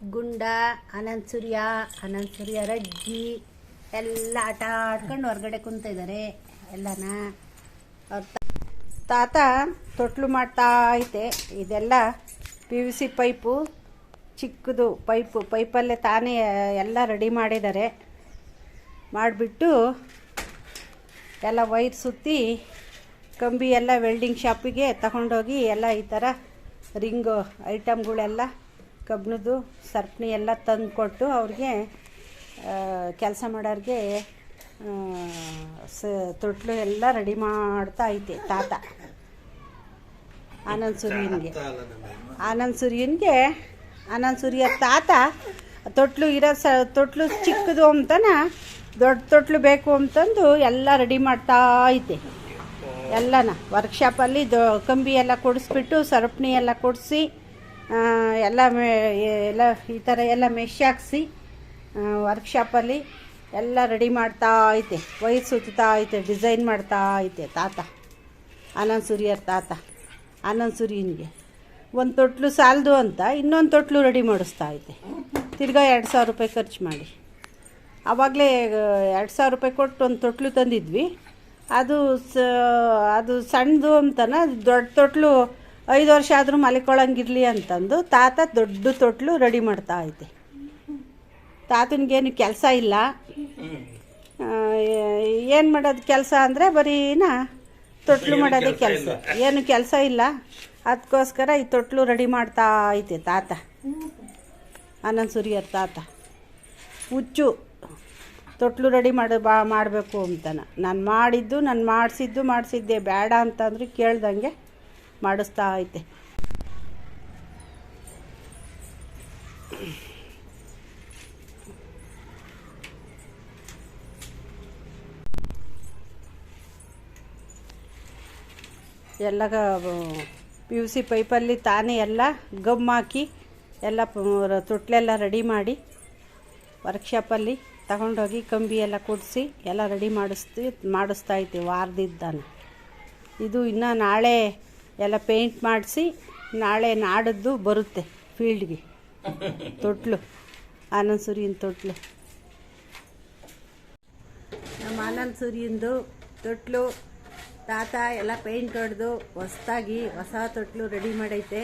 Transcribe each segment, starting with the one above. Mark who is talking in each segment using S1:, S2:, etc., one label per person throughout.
S1: ಗುಂಡ, ಅನಂತ ಸೂರ್ಯ ಅನಂತ ಸೂರ್ಯ ರಜ್ಜಿ ಎಲ್ಲ ಆಟ ಆಡ್ಕೊಂಡು ಹೊರಗಡೆ ಕುಂತಿದ್ದಾರೆ ಎಲ್ಲನ. ಅವ್ರ ತಾತ ತೊಟ್ಲು ಮಾಡ್ತಾ ಐತೆ. ಇದೆಲ್ಲ ಪಿ ಯು ಸಿ ಪೈಪು, ಚಿಕ್ಕದು ಪೈಪು. ಪೈಪಲ್ಲೇ ತಾನೇ ಎಲ್ಲ ರೆಡಿ ಮಾಡಿದ್ದಾರೆ ಮಾಡಿಬಿಟ್ಟು ಎಲ್ಲ ವೈರ್ ಸುತ್ತಿ ಕಂಬಿ ಎಲ್ಲ ವೆಲ್ಡಿಂಗ್ ಶಾಪಿಗೆ ತಗೊಂಡೋಗಿ ಎಲ್ಲ ಈ ಥರ ರಿಂಗು ಐಟಮ್ಗಳೆಲ್ಲ ಕಬ್ಬಿಣದ್ದು ಸರ್ಪಣಿ ಎಲ್ಲ ತಂದು ಕೊಟ್ಟು ಅವ್ರಿಗೆ ಕೆಲಸ ಮಾಡೋರಿಗೆ ಸ, ತೊಟ್ಲು ಎಲ್ಲ ರೆಡಿ ಮಾಡ್ತಾ ಐತೆ ತಾತ. ಆನಂದ್ ಸೂರ್ಯನ್ಗೆ. ಆನಂದ್ ಸೂರ್ಯನ್ಗೆ, ಆನಂದ್ ಸೂರ್ಯ ತಾತ, ತೊಟ್ಲು ಇರೋ ಸ, ತೊಟ್ಲು ಚಿಕ್ಕದು ಅಂತನ, ದೊಡ್ಡ ತೊಟ್ಲು ಬೇಕು ಅಂತಂದು ಎಲ್ಲ ರೆಡಿ ಮಾಡ್ತಾ ಐತೆ ಎಲ್ಲನ ವರ್ಕ್ಶಾಪಲ್ಲಿ ದೊ, ಕಂಬಿ ಎಲ್ಲ ಕೊಡಿಸ್ಬಿಟ್ಟು ಸರಪಣಿ ಎಲ್ಲ ಕೊಡಿಸಿ ಎಲ್ಲ ಎಲ್ಲ ಈ ಥರ ಎಲ್ಲ ಮೆಶ್ ಹಾಕ್ಸಿ ವರ್ಕ್ಶಾಪಲ್ಲಿ ಎಲ್ಲ ರೆಡಿ ಮಾಡ್ತಾ ಐತೆ ವೈರ್ ಸುತ್ತಾ ಐತೆ ಡಿಸೈನ್ ಮಾಡ್ತಾ ಐತೆ ತಾತ. ಆನಂದ್ ಸೂರ್ಯರ್ ತಾತ. ಆನಂದ್ ಸೂರ್ಯನಿಗೆ. ಒಂದು ತೊಟ್ಲು ಸಾಲದು ಅಂತ ಇನ್ನೊಂದು ತೊಟ್ಲು ರೆಡಿ ಮಾಡಿಸ್ತಾ ಐತೆ ತಿರ್ಗಾ ಎರಡು ಸಾವಿರ ರೂಪಾಯಿ ಖರ್ಚು ಮಾಡಿ. ಆವಾಗಲೇ ಎರಡು ಸಾವಿರ ರೂಪಾಯಿ ಕೊಟ್ಟು ಒಂದು ತೊಟ್ಲು ತಂದಿದ್ವಿ. ಅದು ಸ, ಅದು ಸಣ್ಣದು ಅಂತನ ದೊಡ್ಡ ತೊಟ್ಲು ಐದು ವರ್ಷ ಆದರೂ ಮಲಿಕೊಳ್ಳಂಗಿರಲಿ ಅಂತಂದು ತಾತ ದೊಡ್ಡ ತೊಟ್ಲು ರೆಡಿ ಮಾಡ್ತಾ ಐತೆ ತಾತನಿಗೇನು ಕೆಲಸ ಇಲ್ಲ. ಏನು ಮಾಡೋದು ಕೆಲಸ ಅಂದರೆ ಬರೀನ ತೊಟ್ಲು ಮಾಡೋದೇ ಕೆಲಸ ಏನು ಕೆಲಸ ಇಲ್ಲ. ಅದಕ್ಕೋಸ್ಕರ ಈ ತೊಟ್ಲು ರೆಡಿ ಮಾಡ್ತಾ ಐತೆ ತಾತ. ಆನಂದ್ ಸೂರ್ಯರ್ ತಾತ. ಹುಚ್ಚು. ತೊಟ್ಲು ರೆಡಿ ಮಾಡಿ ಬಾ ಮಾಡಬೇಕು ಅಂತಾನೆ ನಾನು ಮಾಡಿದ್ದು ನಾನು ಮಾಡಿಸಿದ್ದು ಮಾಡಿಸಿದ್ದೆ. ಬೇಡ ಅಂತಂದ್ರೆ ಕೇಳ್ದಂಗೆ ಮಾಡಿಸ್ತಾ ಐತೆ. ಎಲ್ಲ ಪಿ ಯು ಸಿ ಪೈಪಲ್ಲಿ ತಾನೇ ಎಲ್ಲ ಗಮ್ ಹಾಕಿ ಎಲ್ಲ ತೊಟ್ಲೆಲ್ಲ ರೆಡಿ ಮಾಡಿ ವರ್ಕ್ಶಾಪಲ್ಲಿ ತಗೊಂಡೋಗಿ ಕಂಬಿ ಎಲ್ಲ ಕೊಡಿಸಿ ಎಲ್ಲ ರೆಡಿ ಮಾಡಿಸ್ತಿ, ಮಾಡಿಸ್ತಾ ಇದ್ದೀವಿ ವಾರದಿದ್ದಾನೆ. ಇದು ಇನ್ನು ನಾಳೆ ಎಲ್ಲ ಪೇಂಟ್ ಮಾಡಿಸಿ ನಾಳೆ ನಾಡದ್ದು ಬರುತ್ತೆ ಫೀಲ್ಡ್ಗೆ. ತೊಟ್ಲು, ಆನಂದ್ ಸೂರ್ಯನ ತೊಟ್ಲು. ನಮ್ಮ ಆನಂದ್ ಸೂರ್ಯಂದು ತೊಟ್ಲು, ತಾತ ಎಲ್ಲ ಪೇಂಟ್ ಹೊಡೆದು ಹೊಸ್ದಾಗಿ ಹೊಸ ತೊಟ್ಲು ರೆಡಿ ಮಾಡೈತೆ.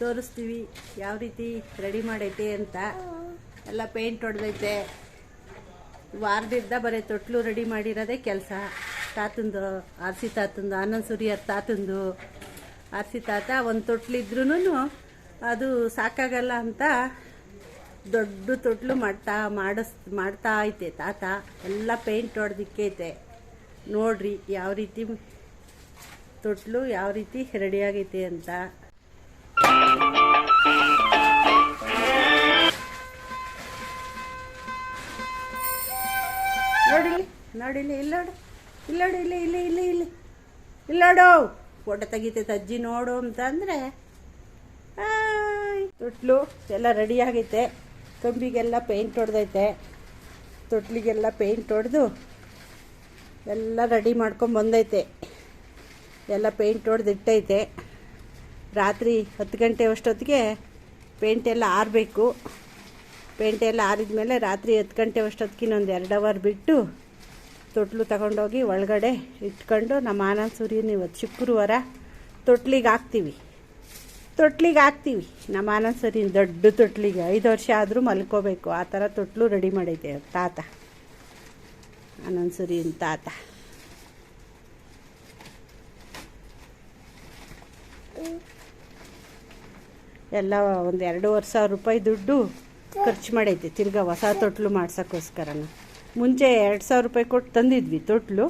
S1: ತೋರಿಸ್ತೀವಿ ಯಾವ ರೀತಿ ರೆಡಿ ಮಾಡೈತೆ ಅಂತ. ಎಲ್ಲ ಪೇಂಟ್ ಹೊಡೆದೈತೆ. ವಾರದಿಂದ ಬರೀ ತೊಟ್ಲು ರೆಡಿ ಮಾಡಿರೋದೇ ಕೆಲಸ. ತಾತಂದು ಆರ್ಸಿ ತಾತಂದು, ಆನಂದ್ ಸೂರ್ಯರ್ ತಾತಂದು. ಆರ್ಸಿ ತಾತ, ಒಂದು ತೊಟ್ಲಿದ್ರೂ ಅದು ಸಾಕಾಗಲ್ಲ ಅಂತ ದೊಡ್ಡ ತೊಟ್ಲು ಮಾಡ್ತಾ, ಮಾಡಿಸ್, ಮಾಡ್ತಾ ಐತೆ ತಾತ. ಎಲ್ಲ ಪೇಂಟ್ ಹೊಡೆದಿಕ್ಕೈತೆ ನೋಡ್ರಿ ಯಾವ ರೀತಿ ತೊಟ್ಲು ಯಾವ ರೀತಿ ರೆಡಿಯಾಗೈತೆ ಅಂತ. ನೋಡಿಲಿ ನೋಡಿಲಿ ಇಲ್ಲೋಡು ಇಲ್ಲೋಡು, ಇಲ್ಲಿ ಇಲ್ಲಿ ಇಲ್ಲಿ ಇಲ್ಲಿ, ಇಲ್ಲೋಡು. ಫೋಟೋ ತೆಗಿತೈತೆ ಅಜ್ಜಿ ನೋಡು ಅಂತಂದರೆ ತೊಟ್ಲು ಎಲ್ಲ ರೆಡಿ ಆಗೈತೆ. ಕಂಬಿಗೆಲ್ಲ ಪೇಂಟ್ ಹೊಡೆದೈತೆ. ತೊಟ್ಲಿಗೆಲ್ಲ ಪೇಂಟ್ ಹೊಡೆದು ಎಲ್ಲ ರೆಡಿ ಮಾಡ್ಕೊಂಡು ಬಂದೈತೆ. ಎಲ್ಲ ಪೇಂಟ್ ಹೊಡೆದು ಇಟ್ಟೈತೆ. ರಾತ್ರಿ ಹತ್ತು ಗಂಟೆ ಅಷ್ಟೊತ್ತಿಗೆ ಪೇಂಟ್ ಎಲ್ಲ ಆರಬೇಕು. ಪೇಂಟ್ ಎಲ್ಲ ಆರಿದ ಮೇಲೆ ರಾತ್ರಿ ಹತ್ತು ಗಂಟೆ ಅಷ್ಟೊತ್ತಿಗೆ ಇನ್ನೊಂದು ಎರಡು ಅವರ್ ಬಿಟ್ಟು ತೊಟ್ಲು ತಗೊಂಡೋಗಿ ಒಳಗಡೆ ಇಟ್ಕೊಂಡು ನಮ್ಮ ಆನಂದ್ ಸೂರ್ಯನ ಇವತ್ತು ಶುಕ್ರವಾರ ತೊಟ್ಲಿಗೆ ಹಾಕ್ತೀವಿ. ತೊಟ್ಲಿಗೆ ಹಾಕ್ತೀವಿ. ನಮ್ಮ ಆನಂದ್ ಸೂರ್ಯನ ದೊಡ್ಡ ತೊಟ್ಲಿಗೆ ಐದು ವರ್ಷ ಆದರೂ ಮಲ್ಕೋಬೇಕು. ಆ ಥರ ತೊಟ್ಲು ರೆಡಿ ಮಾಡೈತೆ ತಾತ. ಆನಂದ್ ಸೂರ್ಯನ ತಾತ. ಎಲ್ಲ ಒಂದು ಎರಡೂವರೆ ಸಾವಿರ ರೂಪಾಯಿ ದುಡ್ಡು ಖರ್ಚು ಮಾಡೈತೆ ತಿರ್ಗಾ ಹೊಸ ತೊಟ್ಲು ಮಾಡ್ಸೋಕ್ಕೋಸ್ಕರನ. ಮುಂಚೆ ಎರಡು ಸಾವಿರ ರೂಪಾಯಿ ಕೊಟ್ಟು ತಂದಿದ್ವಿ ತೊಟ್ಲು.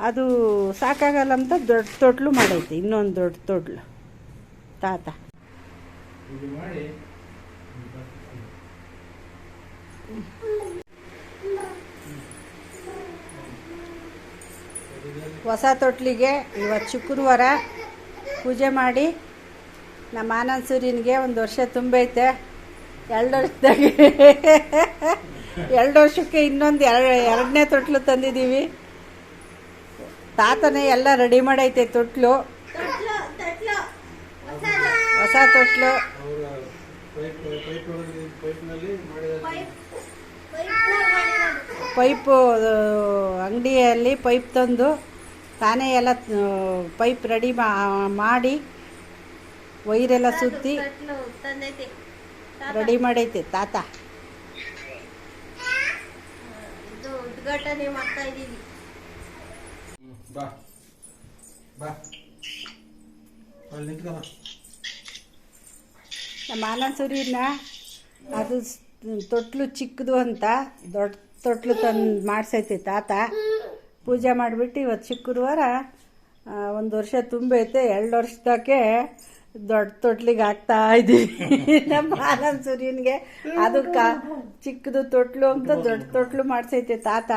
S1: ಅದು ಸಾಕಾಗಲ್ಲ ಅಂತ ದೊಡ್ಡ ತೊಟ್ಲು ಮಾಡೈತೆ ಇನ್ನೊಂದು ದೊಡ್ಡ ತೊಟ್ಲು. ತಾತ. ಹೊಸ ತೊಟ್ಲಿಗೆ ಇವತ್ತು ಶುಕ್ರವಾರ ಪೂಜೆ ಮಾಡಿ. ನಮ್ಮ ಆನಂದ್ ಸೂರ್ಯನಿಗೆ ಒಂದು ವರ್ಷ ತುಂಬೈತೆ. ಎರಡು ವರ್ಷದಾಗೆ. ಎರಡು ವರ್ಷಕ್ಕೆ ಇನ್ನೊಂದು ಎರಡು ಎರಡನೇ ತೊಟ್ಲು ತಂದಿದ್ದೀವಿ. ತಾತನೇ ಎಲ್ಲ ರೆಡಿ ಮಾಡೈತೆ ತೊಟ್ಲು. ಹೊಸ ತೊಟ್ಲು.
S2: ಪೈಪ್ ಪೈಪ್ ಒಳಗೆ ಪೈಪ್ನಲ್ಲಿ ಮಾಡಿದ
S1: ಪೈಪು ಅಂಗಡಿಯಲ್ಲಿ ಪೈಪ್ ತಂದು ತಾನೇ ಎಲ್ಲ ಪೈಪ್ ರೆಡಿ ಮಾಡಿ ವೈರೆಲ್ಲ ಸುತ್ತಿ ರೆಡಿ ಮಾಡೈತೆ ತಾತ
S3: ಇದು ಉದ್ಘಾಟನೆ ಮಾಡ್ತಾ ಇದೀವಿ
S2: ಬಾ. ಬಾ. ಅಲ್ಲಿ
S1: ನಮ್ಮ ಆನಂದ್ ಸೂರ್ಯನ ಅದು ತೊಟ್ಲು ಚಿಕ್ಕದು ಅಂತ ದೊಡ್ಡ ತೊಟ್ಲು ತಂದು ಮಾಡಿಸೈತಿ ತಾತ. ಪೂಜೆ ಮಾಡಿಬಿಟ್ಟು ಇವತ್ತು ಶುಕ್ರವಾರ ಒಂದು ವರ್ಷ ತುಂಬೈತೆ. ಎರಡು ವರ್ಷದಕ್ಕೆ ದೊಡ್ಡ ತೊಟ್ಲಿಗೆ ಹಾಕ್ತಾ ಇದ್ದೀವಿ. ನಮ್ಮ ಆನಂದ್ ಸೂರ್ಯನಿಗೆ. ಅದಕ್ಕೆ ಚಿಕ್ಕದು ತೊಟ್ಲು ಅಂತ ದೊಡ್ಡ ತೊಟ್ಲು ಮಾಡ್ಸೈತೆ ತಾತ.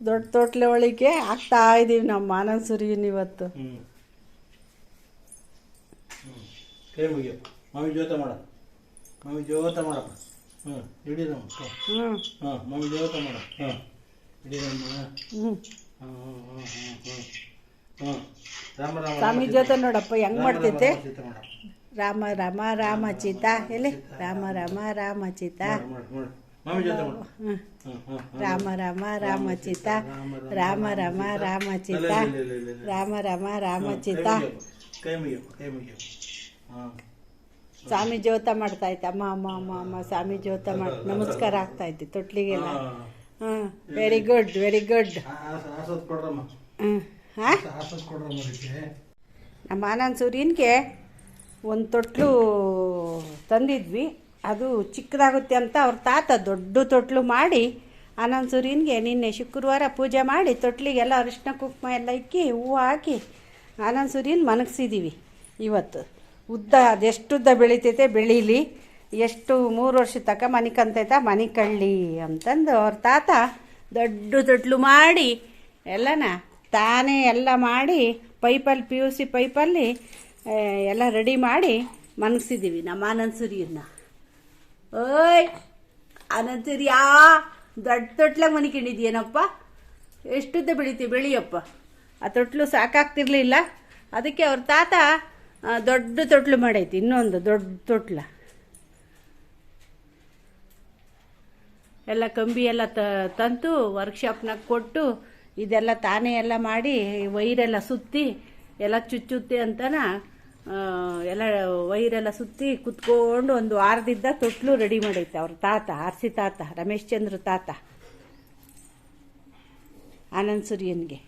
S1: ದೊಡ್ಡ ತೊಟ್ಲೆ ಒಳಗೆ ಹಾಕ್ತಾ ಇದ್ದೀವಿ ನಮ್ಮ ಮಾನನ್ ಸೂರ್ಯನ್ ಇವತ್ತು.
S2: ಹ್ಞೂ ಹಾಂ ಹಾಂ ಹಾಂ ಹಾಂ ಹಾಂ ಹಾಂ ಹಾಂ ಹಾಂ
S1: ಸ್ವಾಮಿ ಜೊತೆ ನೋಡಪ್ಪ ಹೆಂಗ್ ಮಾಡ್ತೈತೆ
S2: ರಾಮ
S1: ರಾಮ ರಾಮ ರಾಮ ಎಲ್ಲಿ? ರಾಮ ರಾಮ ರಾಮ ಚೀತಾ.
S2: ಹಾಂ ಹಾಂ ಹಾಂ
S1: ರಾಮ ರಾಮ ರಾಮ ಚೀತಾ ರಾಮ ರಾಮ ರಾಮ ಚೀತಾ. ರಾಮ ರಾಮ ರಾಮ ಚೀತಾ
S2: ಹಾಂ
S1: ಸ್ವಾಮಿ ಜ್ಯೋತ ಮಾಡ್ತಾ ಇತ್ತು ಅಮ್ಮ ಅಮ್ಮ ಅಮ್ಮ ಅಮ್ಮ ಸ್ವಾಮಿ ಜ್ಯೋತ ಮಾಡಿ ನಮಸ್ಕಾರ ಆಗ್ತಾ ಇತ್ತು ತೊಟ್ಲಿಗೆಲ್ಲ. Hmm very good very good ಹ್ಞೂ ಹಾ? ನಮ್ಮ ಆನಂದ್ ಸೂರ್ಯನ್ಗೆ ಒಂದು ತೊಟ್ಲು ತಂದಿದ್ವಿ. ಅದು ಚಿಕ್ಕದಾಗುತ್ತೆ ಅಂತ ಅವ್ರ ತಾತ ದೊಡ್ಡ ತೊಟ್ಲು ಮಾಡಿ ಆನಂದ್ ಸೂರ್ಯನ್ಗೆ ನಿನ್ನೆ ಶುಕ್ರವಾರ ಪೂಜೆ ಮಾಡಿ ತೊಟ್ಲಿಗೆಲ್ಲ ಅರಿಶಿನ ಕುಂಕುಮ ಎಲ್ಲ ಇಕ್ಕಿ ಹೂವು ಹಾಕಿ ಆನಂದ್ ಸೂರ್ಯನ ಮನಗಿಸಿದ್ದೀವಿ ಇವತ್ತು. ಉದ್ದ ಅದೆಷ್ಟು ಉದ್ದ ಬೆಳಿತೈತೆ ಬೆಳೀಲಿ. ಎಷ್ಟು ಮೂರು ವರ್ಷ ತಕ ಮನೆ ಕಂತೈತ ಮನೆ ಕಳ್ಳಿ ಅಂತಂದು ಅವ್ರ ತಾತ ದೊಡ್ಡ ತೊಟ್ಲು ಮಾಡಿ ಎಲ್ಲನ ತಾನೇ ಎಲ್ಲ ಮಾಡಿ ಪೈಪಲ್ಲಿ ಪಿ ಯು ಸಿ ಪೈಪಲ್ಲಿ ಎಲ್ಲ ರೆಡಿ ಮಾಡಿ ಮನಗಿಸಿದ್ದೀವಿ ನಮ್ಮ ಆನಂದ್ ಸೂರ್ಯನ ಓಯ್ ಆನಂದ್ ಸೂರ್ಯ ದೊಡ್ಡ ತೊಟ್ಲಾಗ ಮನಿಕೊಂಡಿದ್ಯೇನಪ್ಪ? ಎಷ್ಟುದ್ದ ಬೆಳಿತೀವಿ ಬೆಳಿಯಪ್ಪ? ಆ ತೊಟ್ಲು ಸಾಕಾಗ್ತಿರ್ಲಿಲ್ಲ. ಅದಕ್ಕೆ ಅವ್ರ ತಾತ ದೊಡ್ಡ ತೊಟ್ಲು ಮಾಡೈತಿ, ಇನ್ನೊಂದು ದೊಡ್ಡ ತೊಟ್ಲ. ಎಲ್ಲ ಕಂಬಿ ಎಲ್ಲ ತಂತು ವರ್ಕ್ಶಾಪ್ನಾಗ ಕೊಟ್ಟು ಇದೆಲ್ಲ ತಾನೇ ಎಲ್ಲ ಮಾಡಿ ವೈರೆಲ್ಲ ಸುತ್ತಿ ಎಲ್ಲ ಚುಚ್ಚುತ್ತೆ ಅಂತನ ಎಲ್ಲ ವೈರೆಲ್ಲ ಸುತ್ತಿ ಕುತ್ಕೊಂಡು ಒಂದು ವಾರದಿದ್ದ ತೊಟ್ಲು ರೆಡಿ ಮಾಡೈತೆ ಅವ್ರ ತಾತ, ಆರ್ಸಿ ತಾತ, ರಮೇಶ್ ಚಂದ್ರ ತಾತ, ಆನಂದ್ ಸೂರ್ಯನ್ಗೆ.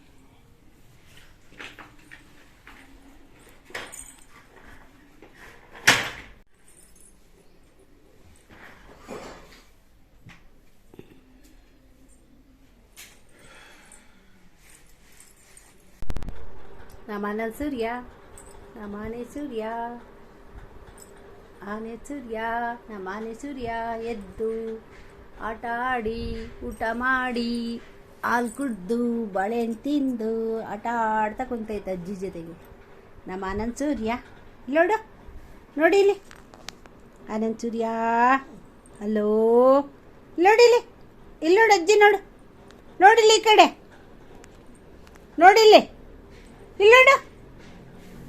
S1: ನಮ್ಮ ಆನಂದ್ ಸೂರ್ಯ ನಮ್ಮ ಆನೆ ಸೂರ್ಯ ಆನೆ ಸೂರ್ಯ ನಮ್ಮ ಆನೆ ಸೂರ್ಯ ಎದ್ದು ಆಟ ಆಡಿ ಊಟ ಮಾಡಿ ಹಾಲು ಕುಡ್ದು ಬಾಳೆಹಣ್ಣು ತಿಂದು ಆಟ ಆಡ್ತಾ ಕುಂತೈತೆ ಅಜ್ಜಿ ಜೊತೆಗೆ ನಮ್ಮ ಆನಂದ್ ಸೂರ್ಯ ನೋಡು ನೋಡಿ ಇಲ್ಲಿ ಆನಂದ್ ಸೂರ್ಯ ಹಲೋ ನೋಡಿಲಿ ಇಲ್ಲಿ ನೋಡು ಅಜ್ಜಿ ನೋಡು ನೋಡಿಲಿ ಈ ಕಡೆ ನೋಡಿಲ್ಲಿ ಇಲ್ಲಿ ನೋಡು.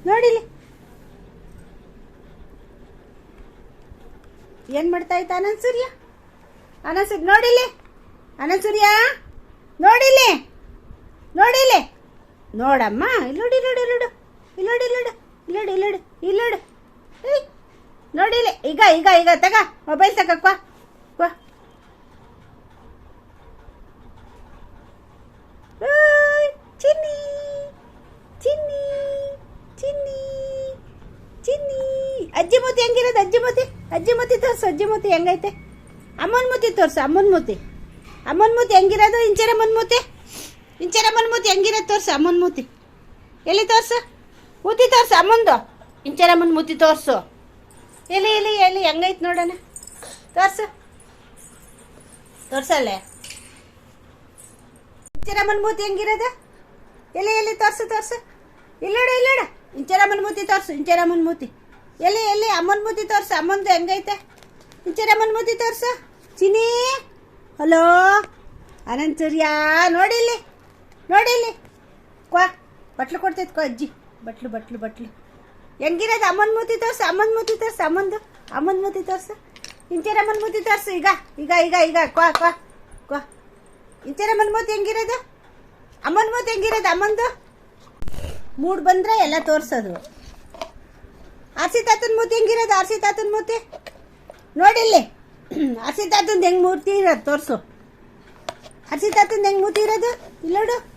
S1: ನೋಡಿಲಿ ಏನ್ ಮಾಡ್ತಾ ಇತ್ತ ಅನಂತ ಸೂರ್ಯ? ಅನಂತ ಸೂರ್ಯ ನೋಡಿಲಿ ಅನಂತ ಸೂರ್ಯ ನೋಡಿಲಿ ನೋಡಿಲಿ ನೋಡಮ್ಮ ಇಲ್ಲಿ ನೋಡಿ ನೋಡಿ ನೋಡು. ಇಲ್ಲೋಡು ಇಲ್ಲೋಡು ಇಲ್ಲೋಡು ಇಲ್ಲಿ ನೋಡಿ ಇಲ್ಲಿ ಇಲ್ಲಿ ಏಯ್, ನೋಡಿಲಿ ಈಗ ಈಗ ಈಗ ತಗ. ಮೊಬೈಲ್ ತಗಕ್ಕ ವಾ ಓಯ್, ಚಿನ್ನಿ ಚಿನ್ನಿ ಚಿನ್ನಿ ಚಿನ್ನಿ ಅಜ್ಜಿ ಮೂತಿ ಹೆಂಗಿರೋದು ಅಜ್ಜಿ ಮೂತಿ ಅಜ್ಜಿ ಮೂತಿ ತೋರ್ಸು ಸಜ್ಜಿ ಮೂತಿ ಹೆಂಗೈತೆ? ಅಮ್ಮನ ಮೂತಿ ತೋರ್ಸು, ಅಮ್ಮನ ಮೂತಿ. ಅಮ್ಮನ ಮೂತಿ ಹೆಂಗಿರೋದು? ಇಂಚರಮ್ಮನ ಮೂತಿ. ಇಂಚರಮ್ಮನ ಮೂತಿ ಹೆಂಗಿರೋದು ತೋರ್ಸು, ಅಮ್ಮನ ಮೂತಿ. ಎಲ್ಲಿ ತೋರ್ಸು? ಮೂತಿ ತೋರ್ಸು, ಅಮ್ಮಂದು. ಇಂಚರಮ್ಮನ ಮೂತಿ ತೋರ್ಸು. ಎಲ್ಲಿ ಎಲ್ಲಿ ಎಲ್ಲಿ, ಹೆಂಗೈತೆ ನೋಡೋಣ. ತೋರ್ಸು. ತೋರ್ಸಲ್ಲೇ ಇಂಚರಮ್ಮನ ಮೂತಿ ಹೆಂಗಿರೋದು? ಎಲ್ಲಿ ಎಲ್ಲಿ, ತೋರ್ಸು ತೋರ್ಸು. ಇಲ್ಲೋಡ ಇಲ್ಲೋಡ ಇಂಚರಮ್ಮನ ಮೂತಿ ತೋರ್ಸು ಇಂಚರಮ್ಮನ ಮೂತಿ. ಎಲ್ಲಿ ಎಲ್ಲಿ, ಅಮ್ಮನ ಮೂತಿ ತೋರ್ಸು, ಅಮ್ಮಂದು ಹೆಂಗೈತೆ? ಇಂಚರಮ್ಮನ ಮೂತಿ ತೋರ್ಸು. ಚಿನಿ ಹಲೋ? ಅನಂತರ್ಯ ನೋಡಿಲ್ಲಿ ನೋಡಿಲ್ಲಿ ಕ್ವಾ, ಬಟ್ಲು ಕೊಡ್ತೈತೆ ಕೋ ಅಜ್ಜಿ. ಬಟ್ಲು ಬಟ್ಲು ಬಟ್ಲು. ಹೆಂಗಿರೋದು? ಅಮ್ಮನ ಮೂತಿ ತೋರ್ಸು, ಅಮ್ಮನ ಮೂತಿ ತೋರ್ಸು, ಅಮ್ಮಂದು. ಅಮ್ಮನ ಮೂತಿ ತೋರ್ಸು. ಇಂಚರಮ್ಮನ ಮೂತಿ ತೋರ್ಸು, ಈಗ ಈಗ ಈಗ ಈಗ. ಕ್ವಾ ಕ್ವಾ ಕ್ವಾ. ಇಂಚರಮ್ಮನ ಮೂತಿ ಹೆಂಗಿರೋದು? ಅಮ್ಮನ ಮೂತಿ ಹೆಂಗಿರೋದು? ಅಮ್ಮಂದು? ಮೂಡ್ ಬಂದ್ರೆ ಎಲ್ಲ ತೋರ್ಸೋದು. ಆರ್ಸಿ ತಾತನ ಮೂತಿ ಹೆಂಗಿರೋದು? ಆರ್ಸಿ ತಾತನ ಮೂತಿ ನೋಡಿಲ್ಲಿ. ಹಸಿ ತಾತಂದು ಹೆಂಗೆ ಮೂರ್ತಿ ಇರೋದು ತೋರಿಸು. ಹಸಿ ತಾತಂದು ಹೆಂಗೆ ಮೂತಿ ಇರೋದು? ಇಲ್ಲೋಡು